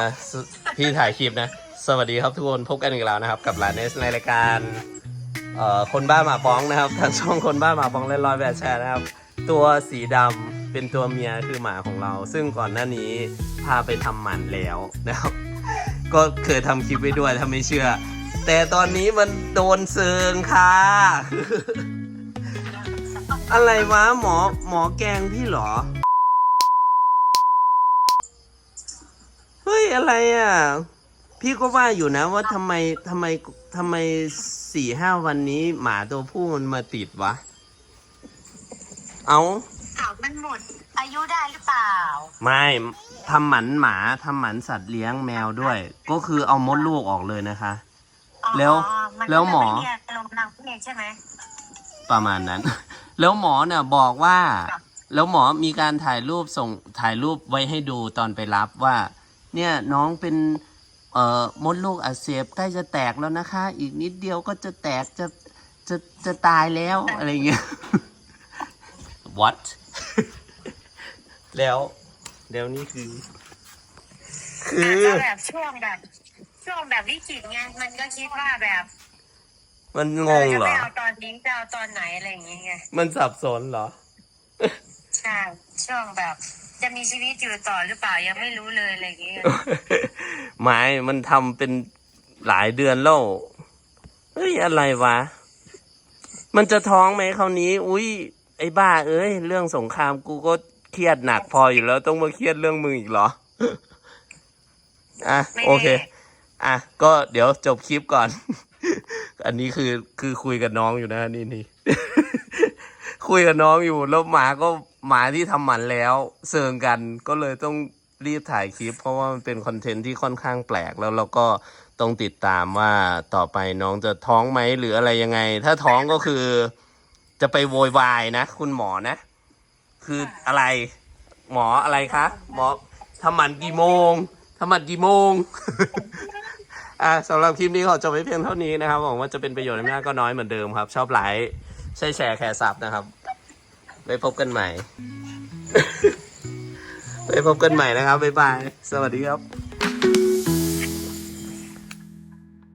อะสพี่ถ่ายคลิปนะ สวัสดีครับทุกคนพบกันอีกแล้วนะครับ กับหลานเนสในรายการเอ่อคนบ้าหมาฟ้องนะครับทางช่องคนบ้าหมาฟ้องเล่นร้อยแปดแชร์นะครับ ตัวสีดำเป็นตัวเมียคือหมาของเรา ซึ่งก่อนหน้านี้พาไปทำหมันแล้วนะครับ ก็เคยทำคลิปไว้ด้วยถ้าไม่เชื่อ แต่ตอนนี้มันโดนเซิงค่ะ อะไรวะหมอหมอแกงพี่เหรอ ฮ้ยอะไรอะ พี่ก็ว่าอยู่นะว่าทำไมทำไมทำไมสี่ห้าวันนี้ หมาตัวผู้มันมาติดวะ เอาข่าวมันหมด อายุได้หรือเปล่า ไม่ทำหมันหมาทำหมันสัตว์เลี้ยงแมวด้วย ก็คือเอามดลูกออกเลยนะคะ แล้ว อ๋อนแล้วหมอ ก็จะไลงนางเองใช่ไหม ประมาณนั้น แล้วหมอเนี่ยบอกว่าครับแล้วหมอมีการถ่ายรูปส่งถ่ายรูปไว้ให้ดูตอนไปรับว่า เนี่ยน้องเป็นเอ่อมดลูกอักเสบใกล้จะแตกแล้วนะคะ อีกนิดเดียวก็จะแตกจะจะจะตายแล้วอะไรเงี้ย what แล้วแล้วนี่คือ คือาจอ จะแบบช่วงแบบ ช่วงแบบวิกฤตไงมันก็คิดว่าแบบมันงงจะเหรไม่อเอาตอนนี้จะเอาตอนไหนอะไรอย่างเงี้ยไงมันสับสนเหรอ ใช่ช่วงแบบ จะมีชีวิตอยู่ต่อหรือเปล่ายังไม่รู้เลยอะไรอย่างเงี้ยไม้มันทำเป็นหลายเดือนแล้วเฮ้ยอะไรวะ มันจะท้องไหมคราวนี้ อุ้ยไอ้บ้า เอ้ย เรื่องสงครามกูก็เครียดหนักพออยู่แล้วต้องมาเครียดเรื่องมึงอีกเหรอ อะไม่โอเคแน่อะ ก็เดี๋ยวจบคลิปก่อน อันนี้คือคือคุยกับน้องอยู่นะนี่นี่ คุยกับน้องอยู่แล้วหมาก็ หมาที่ทำหมันแล้วเซิงกันก็เลยต้องรีบถ่ายคลิป เพราะว่ามันเป็นคอนเทนต์ที่ค่อนข้างแปลกแล้วเราก็ต้องติดตามว่าต่อไปน้องจะท้องไหมหรืออะไรยังไง ถ้าท้องก็คือจะไปโวยวายนะ คุณหมอนะ คืออะไร หมออะไรคะหมอทำหมันกี่โมงทำหมันกี่โมงอะสำหรับคลิปนี้ขอจบไว้เพียงเท่านี้นะครับหวังว่าจะเป็นประโยชน์ไม่มากก็น้อยเหมือนเดิมครับ ชอบไลค์ใช่แชร์แคร์ซับนะครับ ไว้พบกันใหม่ ไว้พบกันใหม่นะครับบ๊ายบาย สวัสดีครับ